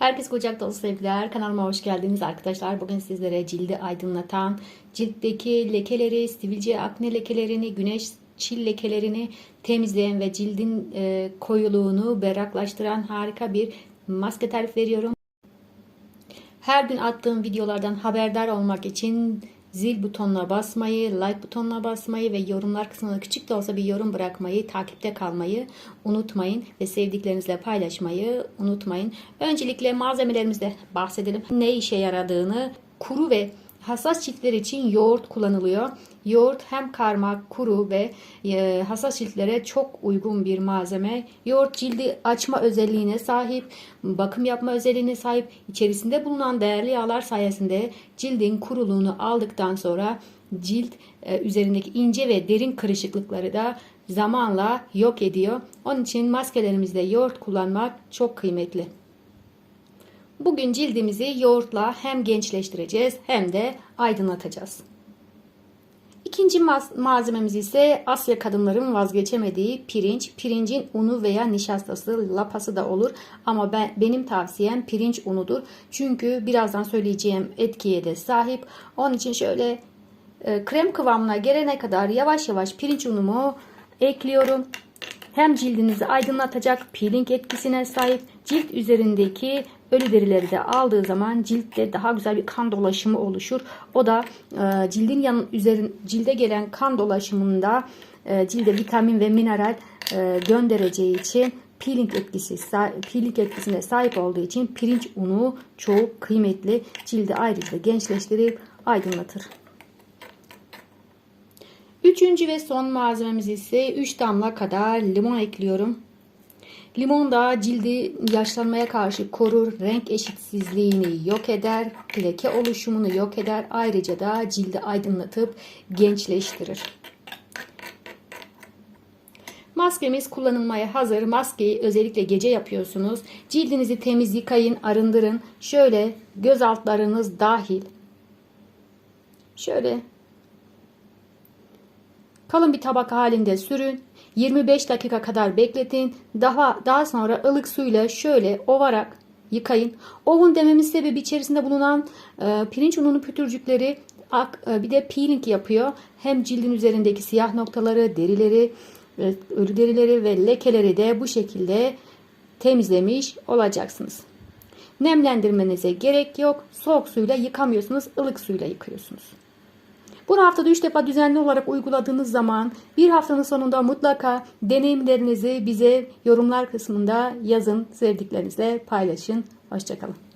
Herkes kucak dolu sevgiler. Kanalıma hoş geldiniz arkadaşlar. Bugün sizlere cildi aydınlatan, ciltteki lekeleri, sivilce, akne lekelerini, güneş çil lekelerini temizleyen ve cildin e, koyuluğunu berraklaştıran harika bir maske tarif veriyorum. Her gün attığım videolardan haberdar olmak için zil butonuna basmayı, like butonuna basmayı ve yorumlar kısmına küçük de olsa bir yorum bırakmayı, takipte kalmayı unutmayın ve sevdiklerinizle paylaşmayı unutmayın. Öncelikle malzemelerimizde bahsedelim. Ne işe yaradığını, kuru ve hassas ciltler için yoğurt kullanılıyor. Yoğurt hem karma, kuru ve e, hassas ciltlere çok uygun bir malzeme. Yoğurt cildi açma özelliğine sahip, bakım yapma özelliğine sahip. İçerisinde bulunan değerli yağlar sayesinde cildin kuruluğunu aldıktan sonra cilt e, üzerindeki ince ve derin kırışıklıkları da zamanla yok ediyor. Onun için maskelerimizde yoğurt kullanmak çok kıymetli. Bugün cildimizi yoğurtla hem gençleştireceğiz hem de aydınlatacağız. İkinci malzememiz ise Asya kadınların vazgeçemediği pirinç. Pirincin unu veya nişastası, lapası da olur. Ama ben benim tavsiyem pirinç unudur. Çünkü birazdan söyleyeceğim etkiye de sahip. Onun için şöyle e, krem kıvamına gelene kadar yavaş yavaş pirinç unumu ekliyorum. Hem cildinizi aydınlatacak peeling etkisine sahip cilt üzerindeki ölü derileri de aldığı zaman ciltte daha güzel bir kan dolaşımı oluşur. O da e, cildin yan üzerin cilde gelen kan dolaşımında e, cilde vitamin ve mineral e, göndereceği için peeling etkisi peeling etkisine sahip olduğu için pirinç unu çok kıymetli. Cildi ayrıca gençleştirip aydınlatır. Üçüncü ve son malzememiz ise 3 damla kadar limon ekliyorum. Limon da cildi yaşlanmaya karşı korur, renk eşitsizliğini yok eder, leke oluşumunu yok eder. Ayrıca da cildi aydınlatıp gençleştirir. Maskemiz kullanılmaya hazır. Maskeyi özellikle gece yapıyorsunuz. Cildinizi temiz yıkayın, arındırın. Şöyle göz altlarınız dahil. Şöyle kalın bir tabak halinde sürün. 25 dakika kadar bekletin. Daha daha sonra ılık suyla şöyle ovarak yıkayın. Ovun dememin sebebi içerisinde bulunan e, pirinç ununu pütürcükleri ak, e, bir de peeling yapıyor. Hem cildin üzerindeki siyah noktaları, derileri, e, ölü derileri ve lekeleri de bu şekilde temizlemiş olacaksınız. Nemlendirmenize gerek yok. Soğuk suyla yıkamıyorsunuz, ılık suyla yıkıyorsunuz. Bunu haftada 3 defa düzenli olarak uyguladığınız zaman bir haftanın sonunda mutlaka deneyimlerinizi bize yorumlar kısmında yazın. Sevdiklerinizle paylaşın. Hoşçakalın.